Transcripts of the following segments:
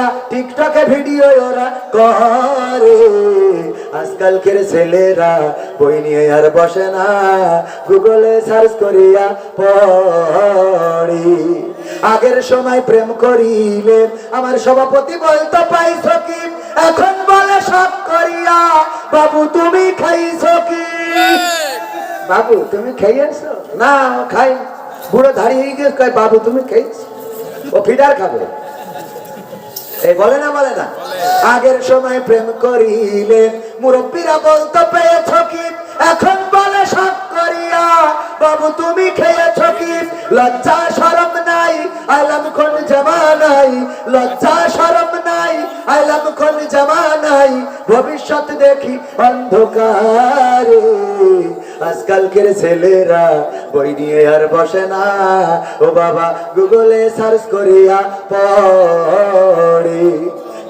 করিয়া টিকটকে ভিডিও ওরা করে। আজকালকের ছেলেরা বই নিয়ে আর বসে না। গুগলে সার্চ করিয়া পড়ি। আগের সময় প্রেম করিলে আমার সভাপতি বলতো পাইছ কি এখন বলে সব করিয়া। বাবু তুমি খাইছ কি বাবু তুমি খাইয়েছো না খাই বুড়ো দাঁড়িয়ে গিয়ে বাবু তুমি খেয়েছ? ও ফিডার খাবে। এই বলে না বলে না? আগের সময় প্রেম করিলেন মুরব্বীরা বলতো পেয়েছ কি? এখন বলে সব করিয়া বাবু তুমি খেয়েছ কি? লজ্জা শরম নাই আইলাম কোন জামানাই লজ্জা শরম নাই আইলাম কোন জামানাই ভবিষ্যৎ দেখি অন্ধকারে। আজকালকের ছেলেরা বই নিয়ে আর বসে না। ও বাবা, গুগলে সার্চ করিয়া পড়ে।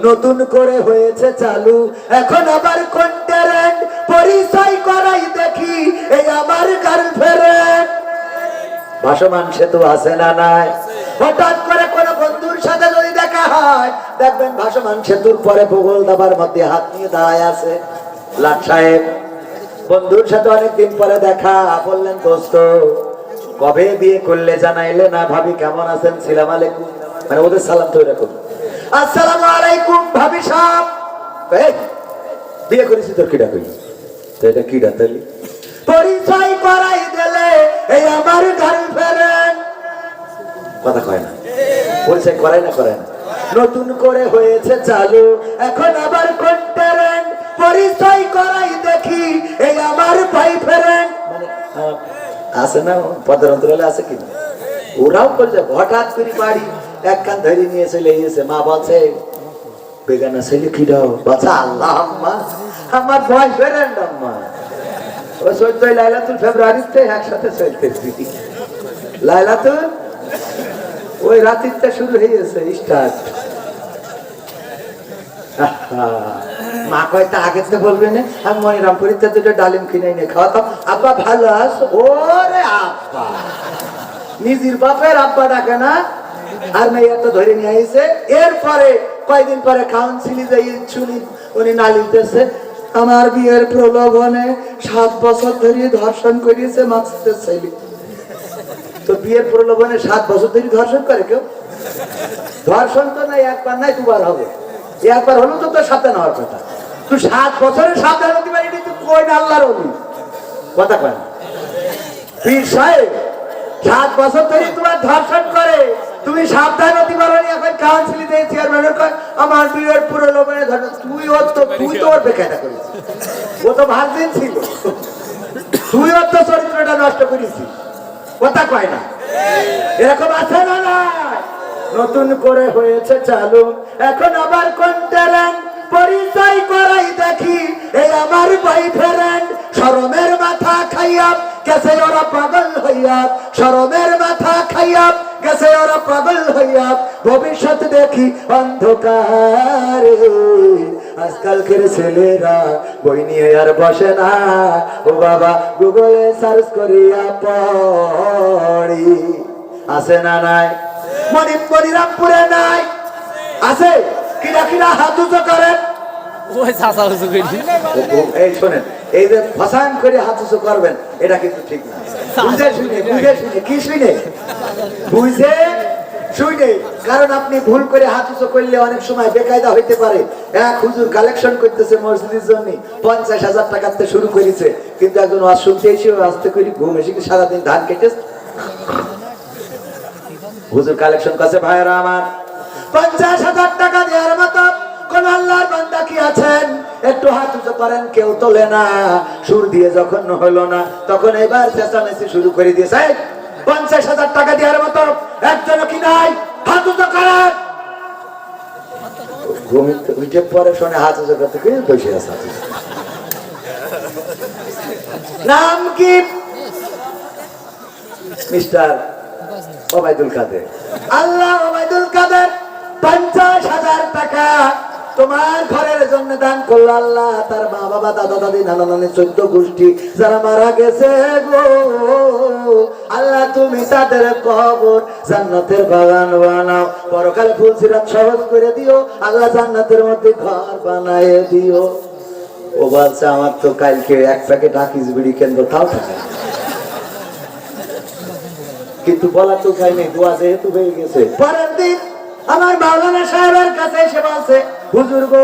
নতুন করে হয়েছে চালু, এখন আবার কন্টারেন্ট পরিচয় করাই দেখি, এই আমার গার্লফ্রেন্ড ভাসমান সেতু আছে না নাই? হঠাৎ করে কোন বন্ধুর সাথে যদি দেখা হয়, দেখবেন ভাসমান সেতুর পরে ভূগোল দাবার মধ্যে হাত নিয়ে দাঁড়ায় আছে। লাট সাহেব বন্ধুর সাথে অনেকদিন পরে দেখা। বললেন দোস্ত কবে বিয়ে করলে জানাইলে না? ভাবি কেমন আছেন? সালাম আলাইকুম। মানে ওদের সালাম তো এরকম। আসসালামু আলাইকুম ভাবি এই, বিয়ে করেছি তোর কিডা কই তো এটা কিডা পরিচয় করাই দিলে এই আমার গার্লফ্রেন্ড কথা কয় না। পরিচয় করাই না করে না। নতুন করে হয়েছে চালু এখন আবার কন্টারেন্ট পরিচয় করাই দেখি আছে না? পদের অন্তরালে কি না? ওরাও করে যাবে হঠাৎ করে বাড়ি একখান ধরে নিয়ে চলে গিয়েছে মা বলছে, বেগানা ছেলে, কি দাও? বাচ্চা আল্লাহ, আম্মা, আমার বয়ফ্রেন্ড আম্মা। ও লাইলাতুল ফেব্রুয়ারিতে একসাথে চলতেছি লাইলাতুল, ওই রাতিরটা শুরু হয়ে গেছে, স্টার্ট। মা কয়টা আগে তো বলবে না, আমি মনিরামপুরিতে দুটো ডালিম কিনে এনে খাওয়াতাম। আব্বা ভালো আস ওরে আব্বা। নিজের বাপের আব্বা ডাকে না, আর মেয়ে তো ধরে নিয়ে আইছে। এরপরে কয়দিন পরে কাউন্সিলি যাই শুনি উনি নালিতেছে আমার বিয়ের প্রলোভনে সাত বছর ধরে ধর্ষণ করিয়েছে মাছের ছেলে। তো বিয়ের প্রলোভনে সাত বছর ধরে ধর্ষণ করে কেউ? ধর্ষণ তো নাই, একবার নাই, দুবার হবে। একবার হলো তো তোর সাথে নেওয়ার কথা। তুই সাত বছরের সাবধান হতে পারিনি তুই কই না আল্লাহর অলি? কথা কয় পীর সাহেব সাত বছর ধরে তোমার ধর্ষণ করে তুমি সাবধান হতে পারো নি এখন কাউন্সিলি দিয়ে চেয়ারম্যানের কয় আমার বিয়ের পুরো লোভনে ধর্ষণ তুই ওর তো তুই তো ওর বেকায়দা করেছিস। ও তো ভার্জিন ছিল। তুই ওর তো চরিত্রটা নষ্ট করেছিস। কথা কয় না। এরকম আছে না নতুন করে হয়েছে চালু। এখন আবার কন্টারেন্ট পরিচয় করাই দেখি এই আমার বয়ফ্রেন্ড শরমের মাথা খাইয়া গেছে ওরা পাগল হইয়া। শরমের মাথা খাইয়া গেছে ওরা পাগল হইয়া। ভবিষ্যৎ দেখি অন্ধকারে। আজকালকের ছেলেরা বই নিয়ে আর বসে না। ও বাবা গুগলে সার্চ করিয়া পড়ি। আছে না নাই? মণিপুরি রামপুরে নাই? আছে? কিরা কিরা হাত উঁচু করেন ওই চাচা উঁচু করি। ও, ও, এই শোনেন এই যে ফসান করে হাত উঁচু করবেন এটা কিন্তু ঠিক না। বুঝে শুনে বুঝে শুনে কি শুনে? বুঝে শুনে কারণ আপনি ভুল করে হাত উঁচু করলে অনেক সময় বেকায়দা হইতে পারে। এক হুজুর কালেকশন করতেছে মসজিদের জন্য পঞ্চাশ হাজার টাকাতে শুরু করেছে। কিন্তু একজন ওয়াজ শুনতে এসে আসতে করি ঘুম এসে কি সারাদিন ধান কেটে হুজুর কালেকশন করছে ভাইরা আমার। পঞ্চাশ হাজার টাকা দেওয়ার মতো কোন আল্লাহর বান্দা কি আছেন? একটু হাত উঁচু করেন, কেউ তোলে না। সুর দিয়ে যখন হলো না। তখন এবার চেঁচামেচি শুরু করে দিয়েছে। পঞ্চাশ হাজার টাকা দেওয়ার মতো একজন কি নাই? হাত উঁচু করেন। আল্লাহ ওবায়দুল কাদের। পঞ্চাশ হাজার টাকা তোমার ঘরের জন্য দান করল আল্লাহ, তার মা বাবা দাদা দাদি নানা নানি চোদ্দ গোষ্ঠী যারা মারা গেছে গো। আল্লাহ, তুমি তাদের কবর জান্নাতের বাগান বানাও। পরকালে ফুল, সিরাত সহজ করে দিও। আল্লাহ জান্নাতের মধ্যে ঘর বানায় দিও। ও বলছে, আমার তো কালকে এক প্যাকেট আকিস বিড়ি কেন্দ্র তাও থাকে কিন্তু বলা তো নেই, দোয়া যেহেতু হয়ে গেছে। পরের দিন আমার মাওলানা সাহেবের কাছে এসে বলছে, হুজুর গো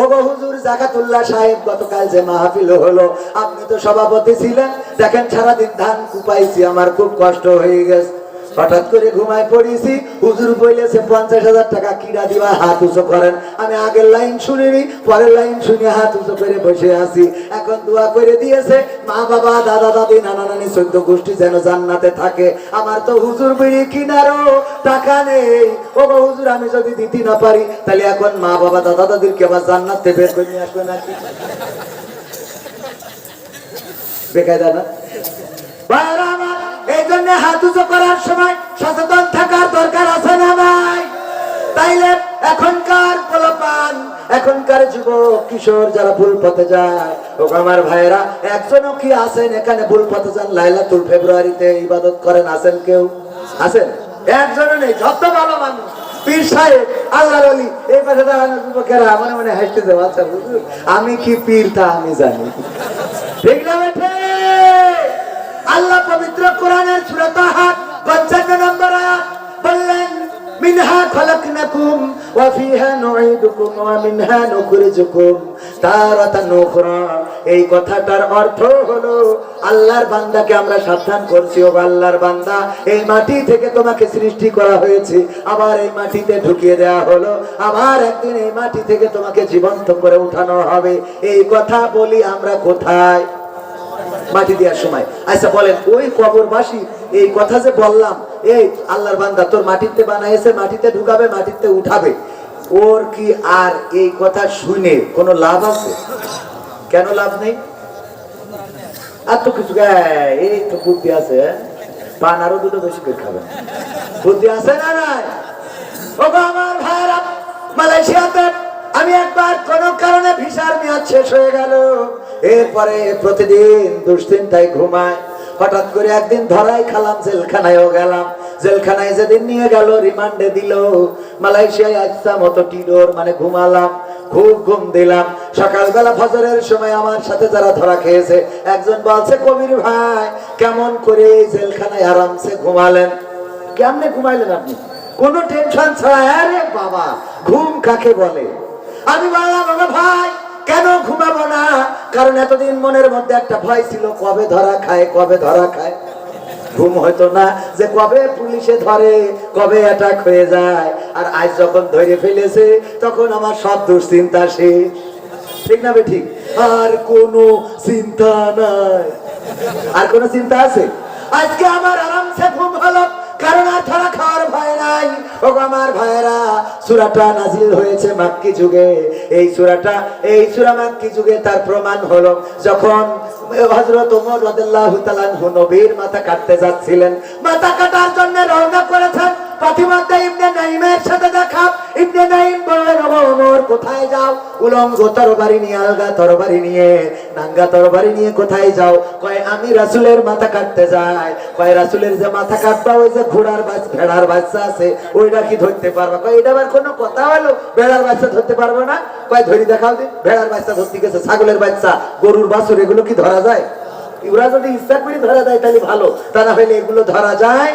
ও গো হুজুর জাকাতুল্লাহ সাহেব, গতকাল যে মাহফিল হলো, আপনি তো সভাপতি ছিলেন, দেখেন সারাদিন ধান কুপাইছি, আমার খুব কষ্ট হয়ে গেছে। হঠাৎ করে ঘুমায় পড়েছি। হুজুর বইলেছে পঞ্চাশ হাজার টাকা কিরা দিবা হাত উঁচু করেন। আমি আগের লাইন শুনিনি পরের লাইন শুনে হাত উঁচু করে বসে আছি। এখন দোয়া করে দিয়েছে মা বাবা দাদা দাদি নানা নানি চোদ্দ গোষ্ঠী যেন জান্নাতে থাকে। আমার তো হুজুর বিড়ি কিনারও টাকা নেই। ও হুজুর আমি যদি দিতে না পারি তাহলে এখন মা বাবা দাদা দাদিরকে আবার জান্নাতে বের করে নিয়ে আসবে নাকি? ভাইরা আমার, এই জন্য হাত উঁচু করার সময় সচেতন থাকার দরকার আছে না তাইলে এখনকার পোলাপান, এখনকার যুবক, কিশোর যারা ভুল পথে যায়, ও আমার ভাইরা একজনও কি আছেন এখানে ভুল পথে যান? লাইলাতুল ফেব্রুয়ারিতে ইবাদত করেন, আছেন কেউ? আছেন? নেই, যত ভালো মানুষ এই পাশে মনে আচ্ছা আমি কি পীর তা আমি জানি। আল্লাহ পবিত্র কোরআনের সূরা তাহা 55 নম্বর আয়াত, বললেন, মিনহা খলাকনাকুম ওয়া ফিহা ওয়া মিনহা নুখরিজুকুম তারাতান এই কথাটার অর্থ হলো, আল্লাহর বান্দাকে আমরা সাবধান করছি ও আল্লাহর বান্দা, এই মাটি থেকে তোমাকে সৃষ্টি করা হয়েছে, আবার এই মাটিতে ঢুকিয়ে দেওয়া হলো, আবার একদিন এই মাটি থেকে তোমাকে জীবন্ত করে উঠানো হবে। এই কথা বলি আমরা কোথায়? মাটি দেওয়ার সময়। আচ্ছা বলেন ওই কবরবাসী এই কথা যে বললাম এই আল্লাহর বান্দা তোর মাটিতে বানাইছে মাটিতে ঢুকাবে মাটিতে উঠাবে। ওর কি আর এই কথা শুনে কোনো লাভ আছে? কেন লাভ নেই? আর তো কিছু এই, তো বুদ্ধি আছে হ্যাঁ? পান আরও দুটো বেশি করে খাবেন। বুদ্ধি আছে না নাই? আমার ভাইরা মালয়েশিয়াতে আমি একবার কোন কারণে ভিসার মেয়াদ শেষ হয়ে গেল। এরপরে প্রতিদিন দুশ্চিন্তায় ঘুমায়। হঠাৎ করে একদিন ধরাই খালাম, জেলখানায়ও গেলাম। জেলখানায় যেদিন নিয়ে গেল, রিমান্ডে দিল। মালয়েশিয়ায় আসতাম মতো টিডোর মানে ঘুমালাম, খুব ঘুম দিলাম। সকালবেলা ফজরের সময় আমার সাথে যারা ধরা খেয়েছে, একজন বলছে, কবির ভাই, কেমন করে জেলখানায় আরামসে ঘুমালেন? কেমনে ঘুমাইলেন আপনি? কোনো টেনশন ছাড়া, আরে বাবা, ঘুম কাকে বলে? আমি বললাম ভাই, কেন ঘুমাবো না? কারণ এতদিন মনের মধ্যে একটা ভয় ছিল, কবে ধরা খায়, কবে ধরা খায়। ঘুম হয়তো না যে কবে পুলিশে ধরে, কবে অ্যাটাক হয়ে যায়। আর আজ যখন ধরে ফেলেছে, তখন আমার সব দুশ্চিন্তা শেষ। ঠিক না ঠিক? আর কোনো চিন্তা নাই। আর কোনো চিন্তা আছে? আজকে আমার আরামসে ঘুম নাই। ও আমার ভাইয়েরা, সুরাটা নাজিল হয়েছে মাক্কি যুগে। এই সুরাটা, এই সুরা মাক্কি যুগে তার প্রমাণ হলো যখন হযরত ওমর রাদিয়াল্লাহু নবীর মাথা কাটতে যাচ্ছিলেন। মাথা কাটার জন্য রওনা করেছেন এটা আবার কোনো কথা হলো? ভেড়ার বাচ্চা ধরতে পারব না? ধরি ভেড়ার বাচ্চা ছাগলের বাচ্চা, গরুর বাছুর, এগুলো কি ধরা যায়? ওরা যদি ইচ্ছা করে ধরা দেয় তাহলে ভালো। তা না হলে এগুলো ধরা যায়।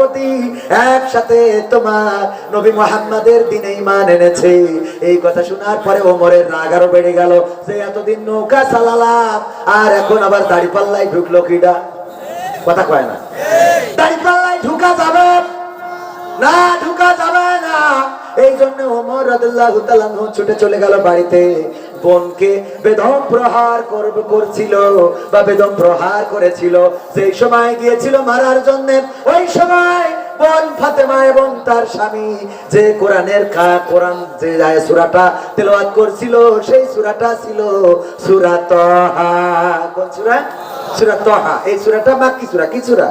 ভগ্নিপতি একসাথে তোমার নবী মোহাম্মদের দিনে ইমান এনেছে। এই কথা শোনার পরে ওমরের রাগ আরও বেড়ে গেল। সে এতদিন নৌকা চালালাম, আর এখন আবার দাড়ি পাল্লাই ঢুকলো কিডা? কথা কয় না। দাড়ি পাল্লাই ঢুকা যাবে না, ঢুকা যাবে না। এই জন্য ওমর রাদিয়াল্লাহু তাআলা ছুটে চলে গেল বাড়িতে। বোনকে বেদম প্রহার করবে করছিল বা বেদম প্রহার করেছিল। সেই সময় গিয়েছিল মারার জন্য, ওই সময় বোন ফাতেমা এবং তার স্বামী যে কোরআনের কোরআন যে সুরাটা তেলাওয়াত করছিল, সেই সুরাটা ছিল সূরা তহা। কোন সূরা? সূরা এই সুরাটা মাক্কি সূরা, কি সূরা?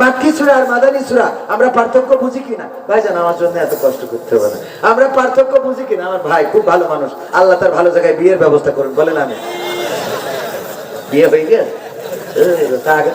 মাক্কি সুরা আর মাদানী সুরা, আমরা পার্থক্য বুঝি কিনা? ভাই জান আমার জন্য এত কষ্ট করতে হবে না। আমরা পার্থক্য বুঝি কিনা? আমার ভাই খুব ভালো মানুষ। আল্লাহ তার ভালো জায়গায় বিয়ের ব্যবস্থা করুন, বলেন আমি বিয়ে হয়ে গিয়ে তা আগে।